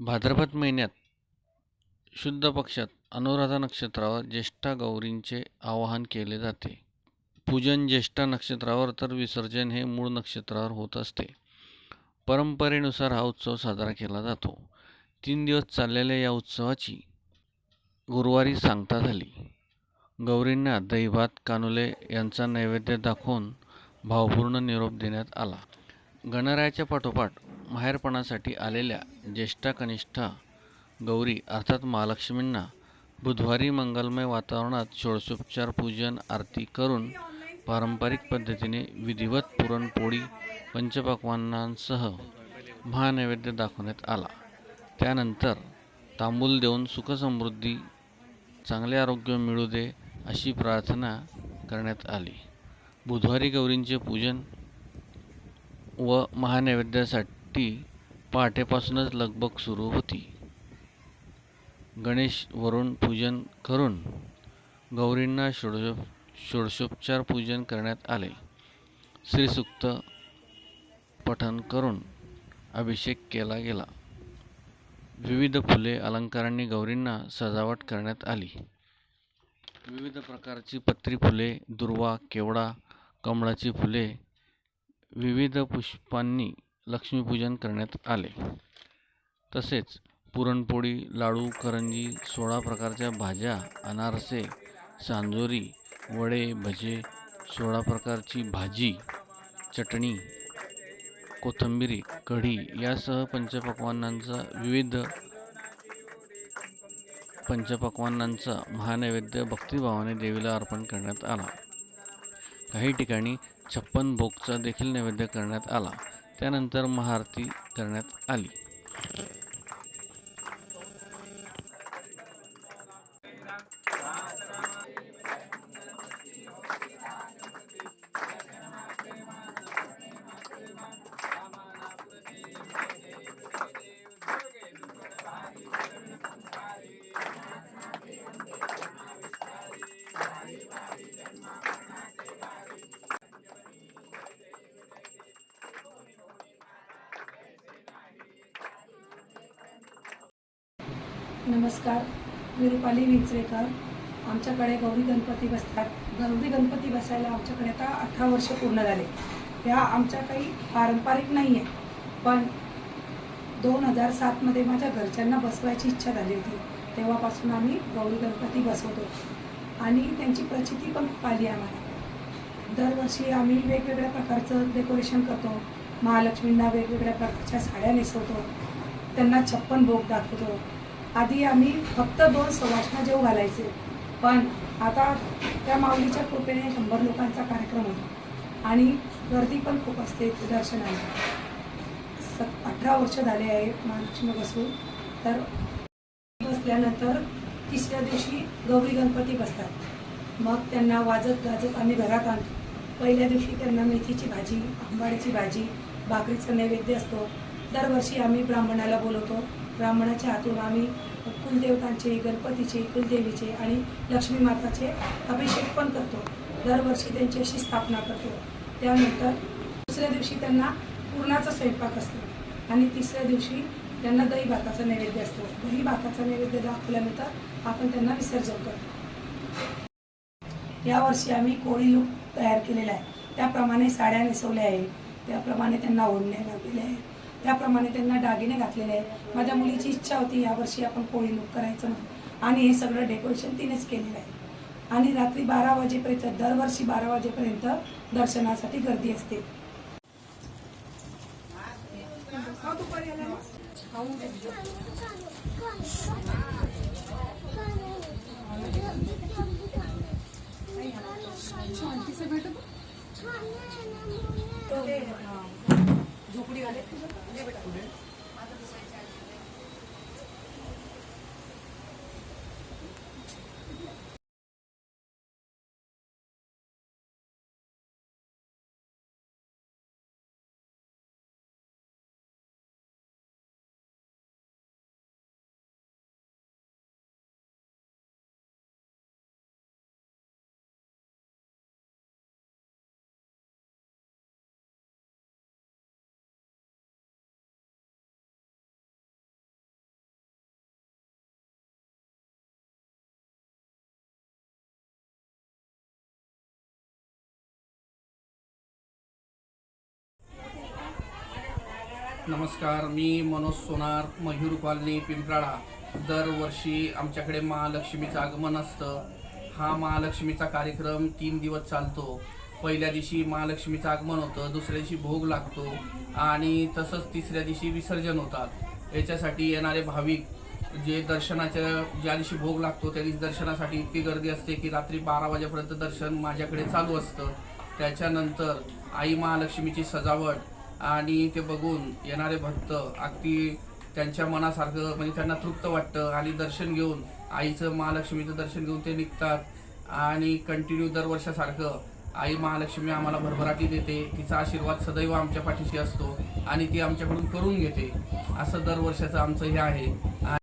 भाद्रपद महिन्यात शुद्ध पक्षात अनुराधा नक्षत्रावर ज्येष्ठा गौरींचे आवाहन केले जाते. पूजन ज्येष्ठा नक्षत्रावर तर विसर्जन हे मूळ नक्षत्रावर होत असते. परंपरेनुसार हा उत्सव साजरा केला जातो. तीन दिवस चाललेल्या या उत्सवाची गुरुवारी सांगता झाली. गौरींना दहीभात कानुले यांचा नैवेद्य दाखवून भावपूर्ण निरोप देण्यात आला. गणरायाच्या पाठोपाठ माहेरपणासाठी आलेल्या ज्येष्ठा कनिष्ठा गौरी अर्थात महालक्ष्मींना बुधवारी मंगलमय वातावरणात षोडशोपचार पूजन आरती करून पारंपरिक पद्धतीने विधिवत पुरणपोळी पंचपक्वानांसह महानैवेद्य दाखवण्यात आला. त्यानंतर तांबूल देऊन सुखसमृद्धी चांगले आरोग्य मिळू दे अशी प्रार्थना करण्यात आली. बुधवारी गौरींचे पूजन व महानैवेद्यासाठी पहाटेपासूनच लगबग सुरू होती. गणेश वरून पूजन करून गौरींना षोडशो षोडशोपचार पूजन करण्यात आले. श्रीसूक्त पठण करून अभिषेक केला गेला. विविध फुले अलंकारांनी गौरींना सजावट करण्यात आली. विविध प्रकारची पत्री फुले दुर्वा केवडा कमळाची फुले विविध पुष्पांनी लक्ष्मीपूजन करण्यात आले. तसेच पुरणपोळी लाडू करंजी सोळा प्रकारच्या भाज्या अनारसे सांजोरी वडे भजे सोळा प्रकारची भाजी चटणी कोथिंबिरी कढी यासह पंचपक्वानांचा विविध पंचपक्वानांचा महानैवेद्य भक्तिभावाने देवीला अर्पण करण्यात आला. काही ठिकाणी छप्पन भोगचा देखील नैवेद्य करण्यात आला. त्यानंतर महाआरती करण्यात आली. नमस्कार मी रुपाली विंचरेकर. आमच्याकडे गौरी गणपती बसतात. गौरी गणपती बसायला आमच्याकडे आता अठरा वर्ष पूर्ण झाले. ह्या आमच्या काही पारंपरिक नाही आहे पण दोन हजार सातमध्ये माझ्या घरच्यांना बसवायची इच्छा झाली होती. तेव्हापासून आम्ही गौरी गणपती बसवतो. आणि त्यांची प्रचिती पण खूप आली आम्हाला. दरवर्षी आम्ही वेगवेगळ्या प्रकारचं डेकोरेशन करतो. महालक्ष्मींना वेगवेगळ्या प्रकारच्या साड्या नेसवतो. त्यांना छप्पन भोग दाखवतो. आधी आम्ही फक्त दोन सवाष्ण जेव घालायचे. पण आता त्या माऊलीच्या कृपेने शंभर लोकांचा कार्यक्रम होतो. आणि गर्दी पण खूप असते दर्शनाला. स अठरा वर्ष झाले आहे महालक्ष्मी बसून. तर बसल्यानंतर तिसऱ्या दिवशी गौरी गणपती बसतात. मग त्यांना वाजत गाजत आम्ही घरात आणतो. पहिल्या दिवशी त्यांना मेथीची भाजी आंबाड्याची भाजी भाकरीचा नैवेद्य असतो. दरवर्षी आम्ही ब्राह्मणाला बोलवतो. ब्राह्मणाच्या हातून आम्ही कुलदेवतांचे गणपतीचे कुलदेवीचे आणि लक्ष्मी माताचे अभिषेक पण करतो. दरवर्षी त्यांची अशी स्थापना करतो. त्यानंतर दुसऱ्या दिवशी त्यांना पूर्णाचा स्वयंपाक असतो आणि तिसऱ्या दिवशी त्यांना दही भाताचा नैवेद्य असतो. दही भाताचा नैवेद्य दाखवल्यानंतर आपण त्यांना विसर्जन करतो. यावर्षी आम्ही कोळी लूक तयार केलेला आहे. त्याप्रमाणे साड्या नेसवल्या आहे. त्याप्रमाणे त्यांना ओढणे लावलेले आहे त्याप्रमाणे त्यांना दागिने घातलेले आहेत. माझ्या मुलीची इच्छा होती यावर्षी आपण कोळी लूक करायचं म्हणून. आणि हे सगळं डेकोरेशन तिनेच केलेलं आहे. आणि रात्री बारा वाजेपर्यंत दरवर्षी बारा वाजेपर्यंत दर्शनासाठी गर्दी असते. दुपारी नमस्कार मी मनोज सोनार मयूर कॉलनी पिंपराळा. दरवर्षी आमच्याकडे महालक्ष्मीचं आगमन असतं. हा महालक्ष्मीचा कार्यक्रम तीन दिवस चालतो. पहिल्या दिवशी महालक्ष्मीचं आगमन होतं दुसऱ्या दिवशी भोग लागतो आणि तसंच तिसऱ्या दिवशी विसर्जन होतात. याच्यासाठी येणारे भाविक जे दर्शनाच्या ज्या दिवशी भोग लागतो त्या दिवशी दर्शनासाठी इतकी गर्दी असते की रात्री बारा वाजेपर्यंत दर्शन माझ्याकडे चालू असतं. त्याच्यानंतर आई महालक्ष्मीची सजावट आणि ते बघून येणारे भक्त अगदी त्यांच्या मनासारखं म्हणजे त्यांना तृप्त वाटतं आणि दर्शन घेऊन आईचं महालक्ष्मीचं दर्शन घेऊन ते निघतात. आणि कंटिन्यू दरवर्षासारखं आई महालक्ष्मी आम्हाला भरभराटी देते. तिचा आशीर्वाद सदैव आमच्या पाठीशी असतो आणि ती आमच्याकडून करून घेते. असं दरवर्षाचं आमचं हे आहे.